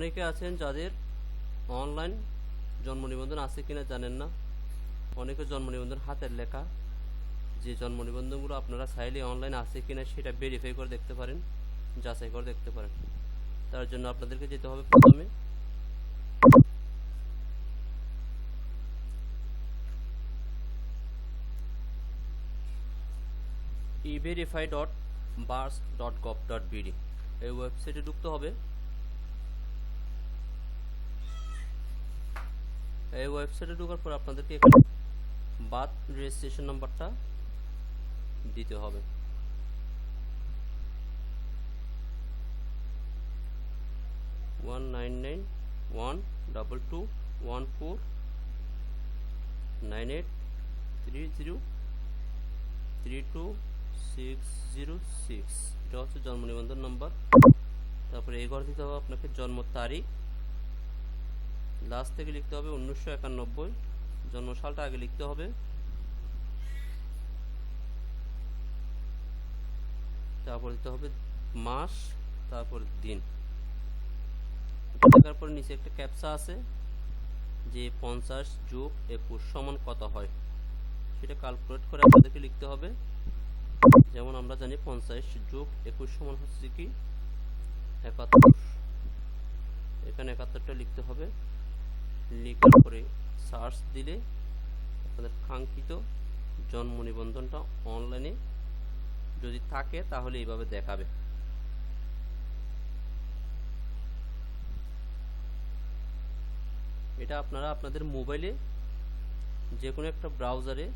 অনেকে আছেন যাদের অনলাইন জন্ম নিবন্ধন আছে কিনা জানেন না। অনেকে জন্ম নিবন্ধন হাতের লেখা। যে জন্ম নিবন্ধনগুলো আপনারা চাইলে অনলাইন আছে কিনা সেটা ভেরিফাই করে দেখতে পারেন, যাচাই করে দেখতে পারেন। তার জন্য আপনাদেরকে যেতে হবে প্রথমে। Everify dot bris dot gov dot BD এই ওয়েবসাইটে ঢুকতে হবে। এই ওয়েবসাইটে ঢোকার পর আপনাদেরকে বাথ রেজিস্ট্রেশন নাম্বারটা দিতে হবে। One nine nine one double two one four nine eight three zero three two six zero six এটা হচ্ছে জন্ম নিবন্ধন নম্বর তারপরে এই ঘর দিতে হবে আপনাকে জন্ম তারিখ। লাস্ট থেকে লিখতে হবে উনিশশো একানব্বই। জন্ম সালটা আগে লিখতে হবে। তারপর দিতে হবে মাস, তারপর দিন। এটা লেখার পরে নিচে একটা ক্যাপসা আছে যে পঞ্চাশ যোগ একুশ সমান কত হয়? সেটা ক্যালকুলেট করে আপনাদেরকে লিখতে হবে। যেমন আমরা জানি পঞ্চাশ যোগ একুশ সমান হচ্ছে কি? একাত্তর। এখানে একাত্তরটা লিখতে হবে। লিখার পরে সার্চ দিলে আপনাদের কাঙ্ক্ষিত জন্ম নিবন্ধনটা অনলাইনে যদি থাকে তাহলে এইভাবে দেখাবে। এটা আপনারা আপনাদের মোবাইলে যে কোনো একটা ব্রাউজারে,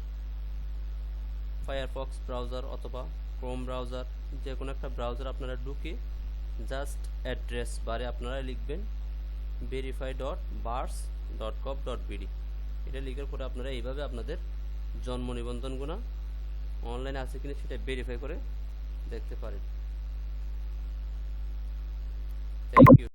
ফায়ারফক্স ব্রাউজার অথবা ক্রোম ব্রাউজার যে কোনো একটা ব্রাউজার আপনারা ঢুকে জাস্ট অ্যাড্রেস বারে আপনারা লিখবেন verify dot bris dot com dot BD এটা লিখার পরে আপনারা এইভাবে আপনাদের জন্ম নিবন্ধনগুলো অনলাইনে আছে কিনা সেটা ভেরিফাই করে দেখতে পারেন। Thank you